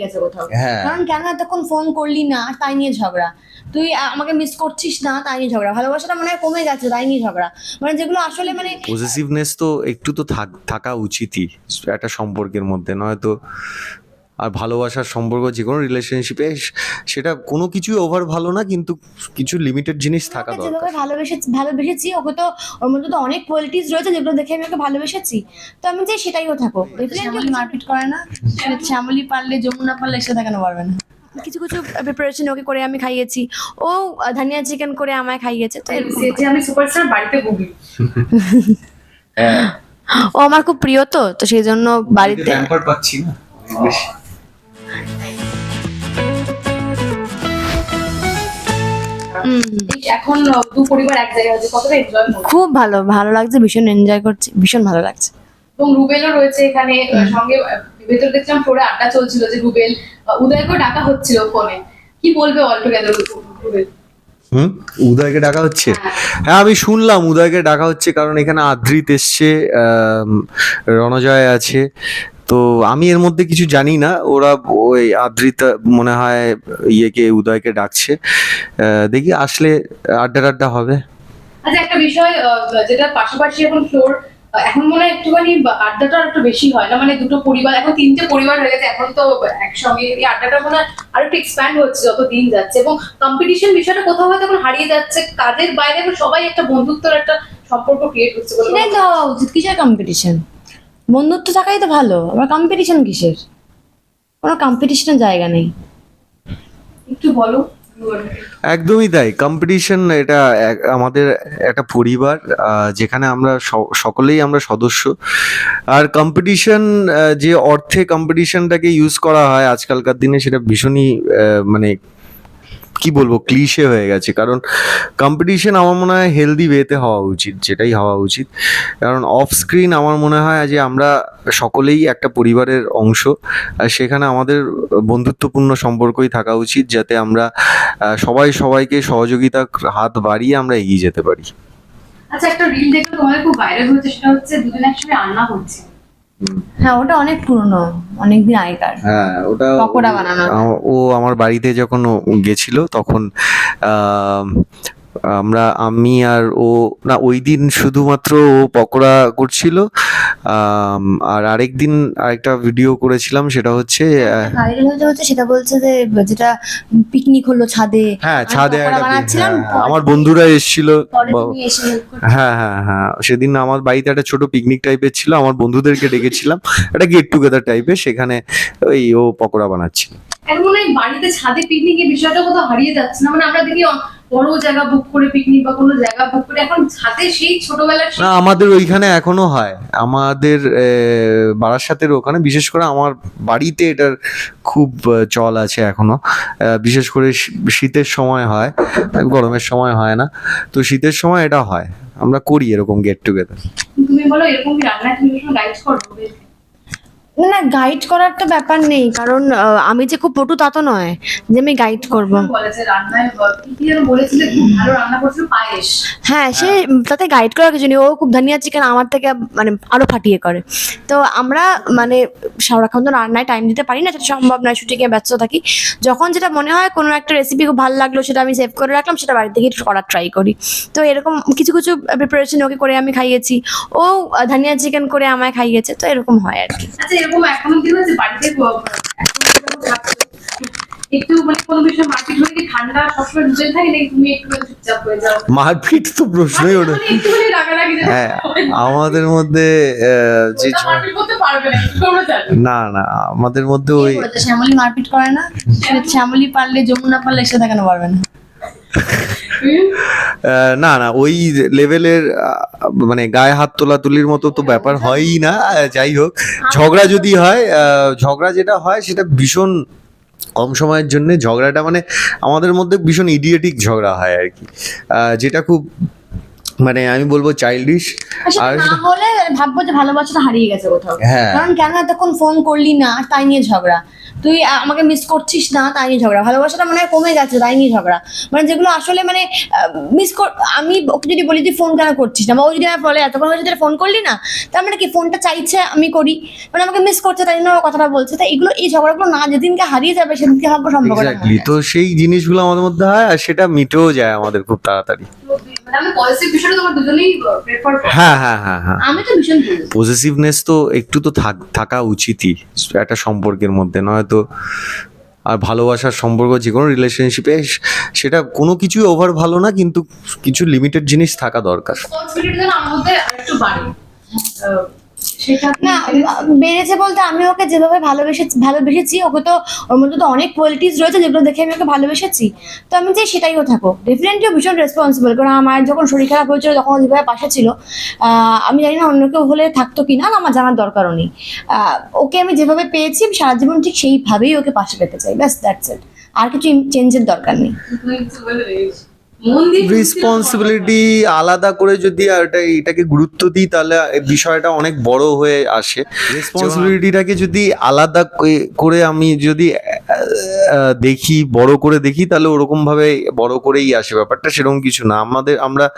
গেছে কোথাও। হ্যাঁ। কারণ কেন এতক্ষণ ফোন করলি না? তাই নিয়ে ঝগড়া। তুই আমাকে মিস করছিস না তাই নিয়ে ঝগড়া। ভালোবাসাটা মনে কমে গেছে তাই নিয়ে ঝগড়া। মানে যেগুলো আসলে মানে পজিটিভনেস তো একটু তো থাক- থাকা উচিতই একটা সম্পর্কের মধ্যে। নয়তো আর ভালোবাসার সম্পর্ক যে কোনো রিলেশনশিপে সেটা কোনো কিছুই ওভার ভালো না কিন্তু কিছু লিমিটেড জিনিস থাকা ওকে দরকার। যেভাবে ভালোবেসে ভালোবেসেছি ওকে তো ওর মধ্যে তো অনেক কোয়ালিটিস রয়েছে যেগুলো দেখে আমি ওকে ভালোবেসেছি। তো আমি চাই সেটাই ও থাকুক। শ্যামলি মারপিট করে না। শ্যামলি পারলে যমুনা পারলে সেটা কেন পারবে না। কিছু কিছু প্রিপারেশন ওকে করে আমি খাইয়েছি। ও ধনিয়া চিকেন করে আমায় খাইয়েছে তো। আমি সুপারস্টার বাড়িতে গুগলি হ্যাঁ। ও আমার খুব প্রিয় তো তো সেই জন্য বাড়িতে পাচ্ছি না। এখন দু পরিবার এক জায়গায় আছে কতটা এনজয় খুব ভালো ভালো লাগছে ভীষণ এনজয় করছি ভীষণ ভালো লাগছে। এবং রুবেলও রয়েছে এখানে সঙ্গে ভেতরে দেখলাম ফ্লোরে আড্ডা চলছিল যে রুবেল আহ, উদয়কেও ডাকা হচ্ছিল ফোনে। কি বলবে অল টুগেদার রুবেল? হুম? উদয়কে ডাকা হচ্ছে? হ্যাঁ। আমি শুনলাম উদয়কে ডাকা হচ্ছে কারণ এখানে আদ্রিত এসছে রণজয় আছে তো আমি এর মধ্যে কিছু জানি না। ওরা ওই আদ্রিত মনে হয় ইয়েকে উদয়কে ডাকছে। দেখি আসলে আড্ডা টাড্ডা হবে। আচ্ছা একটা বিষয় আহ, যেটা পাশাপাশি এখন ফ্লোর এখন মনে হয় একটুখানি আড্ডাটা একটু বেশি হয় না? মানে দুটো পরিবার এখন তিনটে পরিবার হয়ে গেছে এখন তো একসঙ্গে এই আড্ডাটা মনে হয় আরও একটু এক্সপ্যান্ড হচ্ছে যত দিন যাচ্ছে। এবং কম্পিটিশন বিষয়টা কোথাও হয়তো এখন হারিয়ে যাচ্ছে কাজের বাইরে এখন সবাই একটা বন্ধুত্বের একটা সম্পর্ক ক্রিয়েট হচ্ছে বলে হওয়া উচিত কিসের কম্পিটিশন বন্ধুত্ব থাকাই তো ভালো। আবার কম্পিটিশন কিসের? কোনো কম্পিটিশনের জায়গা নেই। একটু বলো। একদমই তাই। কম্পিটিশন এটা আমাদের একটা পরিবার যেখানে আমরা সকলেই আমরা সদস্য। আর কম্পিটিশন যে অর্থে কম্পিটিশনটাকে ইউজ করা হয় আজকালকার দিনে সেটা ভীষণই মানে কি বলব ক্লিশে হয়ে গেছে। কারণ কম্পিটিশন আমার মনে হয় হেলদি ওয়েতে হওয়া উচিত, যেটাই হওয়া উচিত। কারণ অফ স্ক্রিন আমার মনে হয় যে আমরা সকলেই একটা পরিবারের অংশ, আর সেখানে আমাদের বন্ধুত্বপূর্ণ সম্পর্কই থাকা উচিত, যাতে আমরা সবাই সবাইকে সহযোগিতা হাত বাড়িয়ে আমরা এগিয়ে যেতে পারি। আচ্ছা একটা রিল দেখলে তোমাদের খুব ভাইরাল হচ্ছে সেটা হচ্ছে দুজন একসঙ্গে রান্না করছে। হ্যাঁ ওটা অনেক পুরনো অনেকদিন আগেকার হ্যাঁ ওটা পকোড়া বানানো। ও আমার বাড়িতে যখন গেছিল তখন আমরা আমি আর ও না ওই দিন শুধুমাত্র ও পকোড়া করছিল। আর আরেক দিন আরেকটা ভিডিও করেছিলাম সেটা হচ্ছে সেটা বলছে যে যেটা পিকনিক হলো ছাদে। হ্যাঁ ছাদে হ্যাঁ, পরে আমার বন্ধুরা এসেছিল। হ্যাঁ হ্যাঁ হ্যাঁ সেদিন আমার বাড়িতে একটা ছোট পিকনিক টাইপের ছিল আমার বন্ধুদেরকে ডেকেছিলাম একটা গেট টুগেদার টাইপের সেখানে ওই ও পকোড়া বানাচ্ছিল। এখন মনে হয় বাড়িতে ছাদে পিকনিক এর বিষয়টা কোথাও হারিয়ে যাচ্ছে না? মানে আমরা দেখি বড় জায়গা বুক করে পিকনিক বা কোনো জায়গা বুক করে এখন ছাদে সেই ছোটবেলার না আমাদের ওইখানে এখনও হয়। আমাদের বারাসাতের ওখানে বিশেষ করে আমার বাড়িতে এটার খুব চল আছে এখনও। বিশেষ করে শীতের সময় হয় গরমের সময় হয় না। তো শীতের সময় এটা হয়। আমরা করি এরকম গেট টুগেদার তুমি বলো এরকম কি রান্না তুমি গাইড না গাইড করার তো ব্যাপার নেই কারণ আমি যে খুব পটু তা তো নয় যে আমি গাইড করব। হ্যাঁ সে তাতে গাইড করার কিছু নেই ও খুব ধনিয়া চিকেন আমার থেকে মানে আরও ফাটিয়ে করে। তো আমরা মানে সারাক্ষণ তো রান্নায় টাইম দিতে পারি না সেটা সম্ভব নয় শুটিংয়ে ব্যস্ত থাকি। যখন যেটা মনে হয় কোনো একটা রেসিপি খুব ভালো লাগল সেটা আমি সেভ করে রাখলাম সেটা বাড়িতে গিয়ে করার ট্রাই করি। তো এরকম কিছু কিছু প্রিপারেশন ওকে করে আমি খাইয়েছি। ও ধনিয়া চিকেন করে আমায় খাইয়েছে তো এরকম হয় আর কি। আচ্ছা এরকম এখনও কি হয়েছে বাড়িতে একটু মানে কোনো বিষয় মার্কেট হয়ে ঠান্ডা সবসময় রুজে থাকে নাকি তুমি একটু চুপচাপ হয়ে যাও? মারপিট তো প্রশ্নই ওঠে। হ্যাঁ আমাদের মধ্যে যে না না না আমাদের মধ্যে ওই শ্যামলি মারপিট করে না? শ্যামলি পারলে যমুনা পারলে সেটা কেন পারবে না। না না ওই লেভেলের মানে গায়ে হাত তোলা তুলির মতো তো ব্যাপার হয়ই না যাই হোক। ঝগড়া যদি হয় ঝগড়া যেটা হয় সেটা ভীষণ কম সময়ের জন্য ঝগড়াটা মানে আমাদের মধ্যে ভীষণ ইডিয়েটিক ঝগড়া হয় আর কি। যেটা খুব মানে আমি বলব চাইল্ডিশ আর না হলে ভাববো যে ভালোবাসাটা হারিয়ে গেছে কোথাও। হ্যাঁ। কারণ কেন এতক্ষণ ফোন করলি না? তাই নিয়ে ঝগড়া। তুই আমাকে মিস করছিস না তাই নিয়ে ঝগড়া। ভালোবাসাটা মানে কমে গেছে তাই নিয়ে ঝগড়া। মানে যেগুলো আসলে মানে মিস কর আমি ওকে যদি বলি তুই ফোন কেন করছিস না বা ও যদি আমার বলে এতক্ষণ হয়েছে ফোন করলি না? তার মানে কি ফোনটা চাইছে আমি করি। মানে আমাকে মিস করছে তাই জন্য ও কথাটা বলছে। তাই এগুলো এই ঝগড়াগুলো না যেদিনকে হারিয়ে যাবে সেদিনকে এক্স্যাক্টলি তো সেই জিনিসগুলো আমাদের মধ্যে হয় আর সেটা মিটেও যায় আমাদের খুব তাড়াতাড়ি। মানে হ্যাঁ হ্যাঁ হ্যাঁ হ্যাঁ। পজিটিভনেস তো একটু তো থাক- থাকা উচিতই একটা সম্পর্কের মধ্যে। নয়তো আর ভালোবাসার সম্পর্ক যে কোনো রিলেশনশিপে সেটা কোনো কিছুই ওভার ভালো না কিন্তু কিছু লিমিটেড জিনিস থাকা দরকার। না বেড়েছে বলতে আমি ওকে যেভাবে ভালোবেসে ভালোবেসেছি ওকে তো ওর মধ্যে তো অনেক কোয়ালিটিস রয়েছে যেগুলো দেখে আমি ওকে ভালোবেসেছি। তো আমি চাই সেটাই ও থাকো ডেফিনেটলি ভীষণ রেসপন্সিবল কারণ আমার যখন শরীর খারাপ হয়েছিল তখন যেভাবে পাশে ছিল আমি জানি না অন্য কেউ হলে থাকতো কি না আমার জানার দরকারও নেই। ওকে আমি যেভাবে পেয়েছি আমি সারা জীবন ঠিক সেইভাবেই ওকে পাশে পেতে চাই। ব্যাস দ্যাটস ইট আর কিছু চেঞ্জের দরকার নেই। রেসপন্সিবিলিটি আলাদা করে যদি আর এটা এটাকে গুরুত্ব দিই, তাহলে বিষয়টা অনেক বড় হয়ে আসে। রেসপন্সিবিলিটিটাকে যদি আলাদা করে- আমি যদি দেখি, বড় করে দেখি, তাহলে ওরকম ভাবে বড় করেই আসে ব্যাপারটা, সেরকম কিছু না। আমাদের আমরা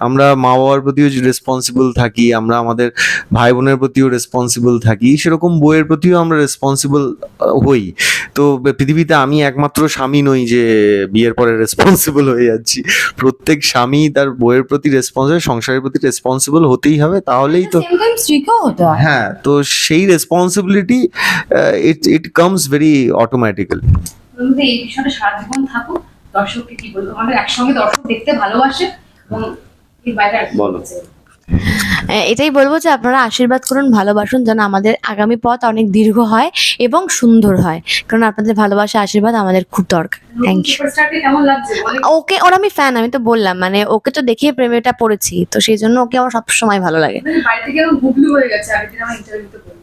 আমরা মা বাবার প্রতিও রেসপন্সিবল থাকি, আমরা আমাদের ভাই বোনের প্রতিও রেসপন্সিবল থাকি, সেরকম বইয়ের প্রতিও আমরা রেসপন্সিবল হই। তো পৃথিবীতে আমি একমাত্র স্বামী নই যে বিয়ের পরে রেসপন্সিবল হয়ে যাচ্ছি। প্রত্যেক স্বামী তার বইয়ের প্রতি রেসপন্সিবল সংসারের প্রতি রেসপন্সিবল হতেই হবে তাহলেই তো হয়। তো সেই responsibility it it comes very automatically এই বিষয়টা সারা জীবন থাকো দর্শককে কি বলব? আমাদের একসঙ্গে দর্শক দেখতে ভালোবাসে এবং এর বাইরে বলো। এটাই বলব যে আপনারা আশীর্বাদ করুন ভালোবাসুন যেন আমাদের আগামী পথ অনেক দীর্ঘ হয় এবং সুন্দর হয়। কারণ আপনাদের ভালোবাসা আশীর্বাদ আমাদের খুব দরকার। থ্যাংক ইউ ওকে ওর আমি ফ্যান আমি তো বললাম। মানে ওকে তো দেখে প্রেমেটা পড়েছি তো সেই জন্য ওকে আমার সবসময় ভালো লাগে। মানে বাড়ি থেকে এরকম গুগলি হয়ে গেছে আমার ইন্টারভিউতে বলল।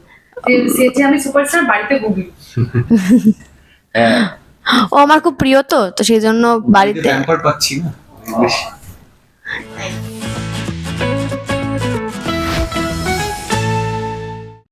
যে সে যে আমি সুপারস্টার বাড়িতে গুগলি ও আমার খুব প্রিয় তো তো সেই জন্য বাড়িতে পাচ্ছি না।